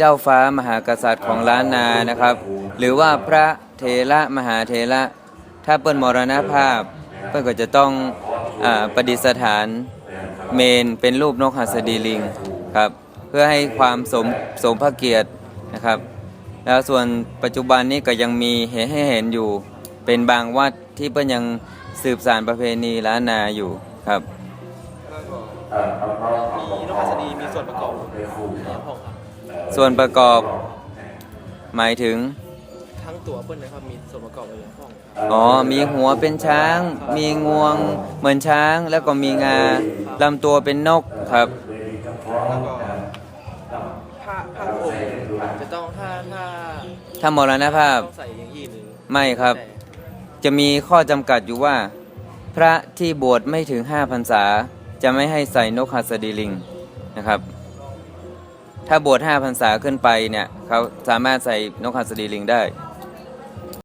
เจ้าฟ้ามหากษัตริย์ของล้านนานะครับ หรือว่าพระเทระมหาเทระ ถ้าเปิ้นมรณภาพ เปิ้นก็จะต้องอประดิษฐานเมนเป็นรูปนกหัสดีลิงครับ เพื่อให้ความสมสมพระเกียรตินะครับ แล้วส่วนปัจจุบันนี้ก็ยังมีเห็นให้เห็นอยู่ เป็นบางวัดที่เปิ้นยังสืบสานประเพณีล้านนาอยู่ครับมีนกหัสดีมีส่วนประกอบในห้องครับ ส่วนประกอบหมายถึง ทั้งตัวเปิ้ลนะครับ มีส่วนประกอบในห้องครับอ๋อ มีหัวเป็นช้าง มีงวงเหมือนช้าง แล้วก็มีงาลำตัวเป็นนกครับ แล้วก็ผ้าผ้าห่มจะต้องถ้าถ้าถ้ามรณภาพต้องใส่อย่างยี่หรือไม่ครับ แต่จะมีข้อจำกัดอยู่ว่า พระที่บวชไม่ถึง5พรรษา จะไม่ให้ใส่นกหัสดีลิงนะครับ ถ้าบวช5พรรษาขึ้นไปเนี่ยเขาสามารถใส่นกหัสดีลิงได้